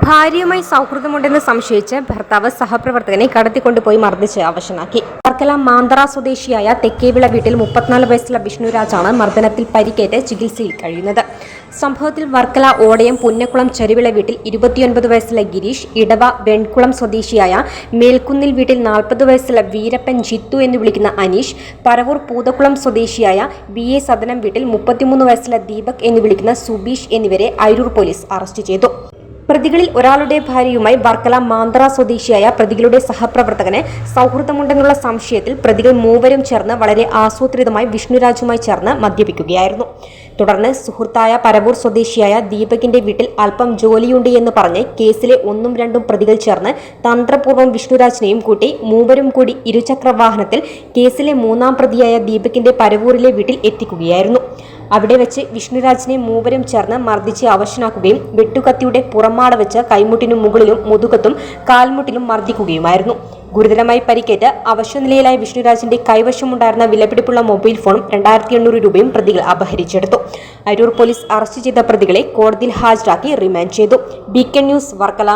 ഭാര്യയുമായി സൗഹൃദമുണ്ടെന്ന് സംശയിച്ച് ഭർത്താവ് സഹപ്രവർത്തകനെ കടത്തിക്കൊണ്ടുപോയി മർദ്ദിച്ച് അവശനാക്കി. വർക്കല മാന്തറ സ്വദേശിയായ തെക്കേവിള വീട്ടിൽ മുപ്പത്തിനാല് വയസ്സുള്ള വിഷ്ണുരാജാണ് മർദ്ദനത്തിൽ പരിക്കേറ്റ് ചികിത്സയിൽ കഴിയുന്നത്. സംഭവത്തിൽ വർക്കല ഓടയം പുന്നക്കുളം ചെരുവിള വീട്ടിൽ ഇരുപത്തിയൊൻപത് വയസ്സുള്ള ഗിരീഷ് ഇടവ വെൺകുളം സ്വദേശിയായ മേൽക്കുന്നിൽ വീട്ടിൽ നാൽപ്പത് വയസ്സുള്ള വീരപ്പൻ ജിത്തു എന്ന് വിളിക്കുന്ന അനീഷ് പരവൂർ പൂതക്കുളം സ്വദേശിയായ വി എ സദനം വീട്ടിൽ മുപ്പത്തിമൂന്ന് വയസ്സുള്ള ദീപക് എന്ന് വിളിക്കുന്ന സുബീഷ് എന്നിവരെ അരൂർ പോലീസ് അറസ്റ്റ് ചെയ്തു. പ്രതികളിൽ ഒരാളുടെ ഭാര്യയുമായി വർക്കല മാന്ദ്ര സ്വദേശിയായ പ്രതികളുടെ സഹപ്രവർത്തകന് സൗഹൃദമുണ്ടെന്നുള്ള സംശയത്തിൽ പ്രതികൾ മൂവരും ചേർന്ന് വളരെ ആസൂത്രിതമായി വിഷ്ണുരാജുമായി ചേർന്ന് മദ്യപിക്കുകയായിരുന്നു. തുടർന്ന് സുഹൃത്തായ പരവൂർ സ്വദേശിയായ ദീപകിന്റെ വീട്ടിൽ അല്പം ജോലിയുണ്ട് എന്ന് പറഞ്ഞ് കേസിലെ ഒന്നും രണ്ടും പ്രതികൾ ചേർന്ന് തന്ത്രപൂർവം വിഷ്ണുരാജിനെയും കൂട്ടി മൂവരും കൂടി ഇരുചക്ര വാഹനത്തിൽ കേസിലെ മൂന്നാം പ്രതിയായ ദീപകിന്റെ പരവൂരിലെ വീട്ടിൽ എത്തിക്കുകയായിരുന്നു. അവിടെ വെച്ച് വിഷ്ണുരാജിനെ മൂവരും ചേർന്ന് മർദ്ദിച്ച് അവശനാക്കുകയും വെട്ടുകത്തിയുടെ പുറമാട വെച്ച് കൈമുട്ടിനും മുകളിലും മുതുകത്തും കാൽമുട്ടിലും മർദ്ദിക്കുകയുമായിരുന്നു. ഗുരുതരമായി പരിക്കേറ്റ് അവശനിലയിലായ വിഷ്ണുരാജിന്റെ കൈവശമുണ്ടായിരുന്ന വിലപിടിപ്പുള്ള മൊബൈൽ ഫോണും രണ്ടായിരത്തി എണ്ണൂറ് രൂപയും പ്രതികൾ അപഹരിച്ചെടുത്തു. അരൂർ പോലീസ് അറസ്റ്റ് ചെയ്ത പ്രതികളെ കോടതിയിൽ ഹാജരാക്കി റിമാൻഡ് ചെയ്തു. B news Varkala.